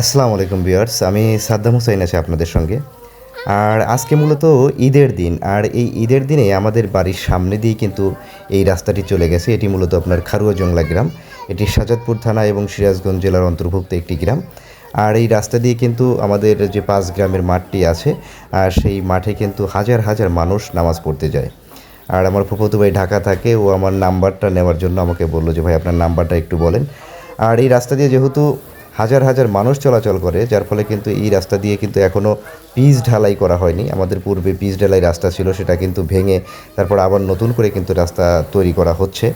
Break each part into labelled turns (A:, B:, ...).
A: আসসালামু আলাইকুম বিয়ার্স আমি সাদ্দাম হুসাইন আছি আপনাদের সঙ্গে। আর আজকে মূলত ঈদের দিন, আর এই ঈদের দিনে আমাদের বাড়ির সামনে দিয়ে কিন্তু এই রাস্তাটি চলে গেছে। এটি মূলত আপনার খারুয়া জংলা গ্রাম। এটি সাজাদপুর থানা এবং সিরাজগঞ্জ জেলার অন্তর্ভুক্ত একটি গ্রাম। আর এই রাস্তা দিয়ে কিন্তু আমাদের যে পাঁচ গ্রামের মাঠটি আছে, আর সেই মাঠে কিন্তু হাজার হাজার মানুষ নামাজ পড়তে যায়। আর আমার ফুফুতু ভাই ঢাকা থাকে, ও আমার নাম্বারটা নেওয়ার জন্য আমাকে বলল যে, ভাই, আপনার নাম্বারটা একটু বলেন। আর এই রাস্তা দিয়ে যেহেতু হাজার হাজার মানুষ চলাচল করে, যার ফলে কিন্তু এই রাস্তা দিয়ে কিন্তু এখনও পিচ ঢালাই করা হয়নি। আমাদের পূর্বে পিচ ঢালাই রাস্তা ছিল, সেটা কিন্তু ভেঙে তারপর আবার নতুন করে কিন্তু রাস্তা তৈরি করা হচ্ছে।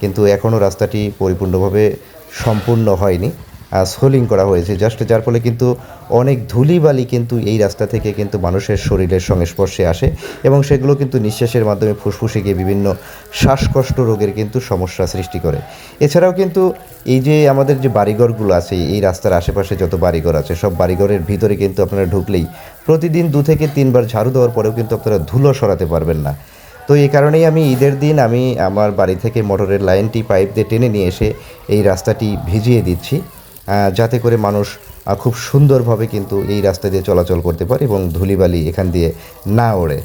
A: কিন্তু এখনও রাস্তাটি পরিপূর্ণভাবে সম্পূর্ণ হয়নি। সোলিং করা হয়েছে। জাস্ট যার ফলে কিন্তু অনেক ধুলিবালি কিন্তু এই রাস্তা থেকে কিন্তু মানুষের শরীরের সংস্পর্শে আসে এবং সেগুলো কিন্তু নিঃশ্বাসের মাধ্যমে ফুসফুসে গিয়ে বিভিন্ন শ্বাসকষ্ট রোগের কিন্তু সমস্যা সৃষ্টি করে। এছাড়াও কিন্তু এই যে আমাদের যে বাড়িঘরগুলো আছে, এই রাস্তার আশেপাশে যত বাড়িঘর আছে, সব বাড়িঘরের ভিতরে কিন্তু আপনারা ঢুকলেই প্রতিদিন দু থেকে তিনবার ঝাড়ু দেওয়ার পরেও কিন্তু আপনারা ধুলো সরাতে পারবেন না। তো এই কারণেই আমি ঈদের দিন আমি আমার বাড়ি থেকে মোটরের লাইনটি পাইপ দিয়ে টেনে নিয়ে এসে এই রাস্তাটি ভিজিয়ে দিচ্ছি। যাতে করে মানুষ খুব সুন্দরভাবে কিন্তু এই রাস্তা দিয়ে চলাচল করতে পারে এবং ধুলিবালি এখান দিয়ে না ওড়ে।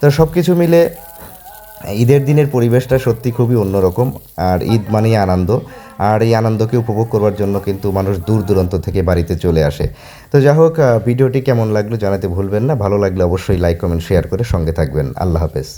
A: তো সব কিছু মিলে ঈদের দিনের পরিবেশটা সত্যি খুবই অন্যরকম, আর ঈদ মানেই আনন্দ, আর এই আনন্দকে উপভোগ করবার জন্য কিন্তু মানুষ দূর দূরান্ত থেকে বাড়িতে চলে আসে। তো যাই হোক ভিডিওটি কেমন লাগল জানাতে ভুলবেন না, ভালো লাগলে অবশ্যই লাইক কমেন্ট শেয়ার করে সঙ্গে থাকবেন। আল্লাহ হাফেজ।